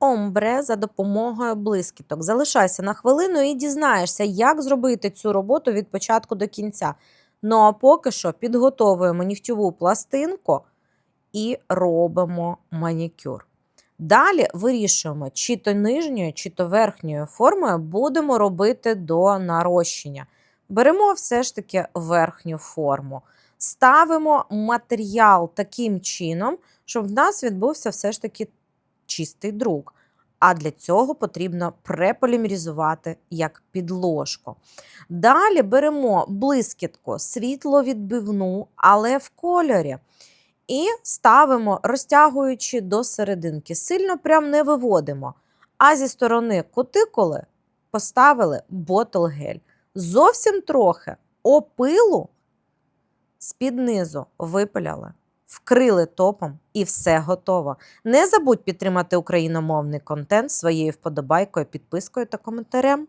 омбре за допомогою блискіток. Залишайся на хвилину і дізнаєшся, як зробити цю роботу від початку до кінця. Ну а поки що підготовуємо нігтєву пластинку і робимо манікюр. Далі вирішуємо, чи то нижньою, чи то верхньою формою будемо робити до нарощення. Беремо все ж таки верхню форму. Ставимо матеріал таким чином, щоб в нас відбувся все ж таки чистий друк. А для цього потрібно преполімеризувати як підложку. Далі беремо блискітку світловідбивну, але в кольорі. І ставимо, розтягуючи до серединки. Сильно прям не виводимо. А зі сторони кутикули поставили ботл-гель. Зовсім трохи опилу з-під низу випиляли, вкрили топом і все готово. Не забудь підтримати україномовний контент своєю вподобайкою, підпискою та коментарем.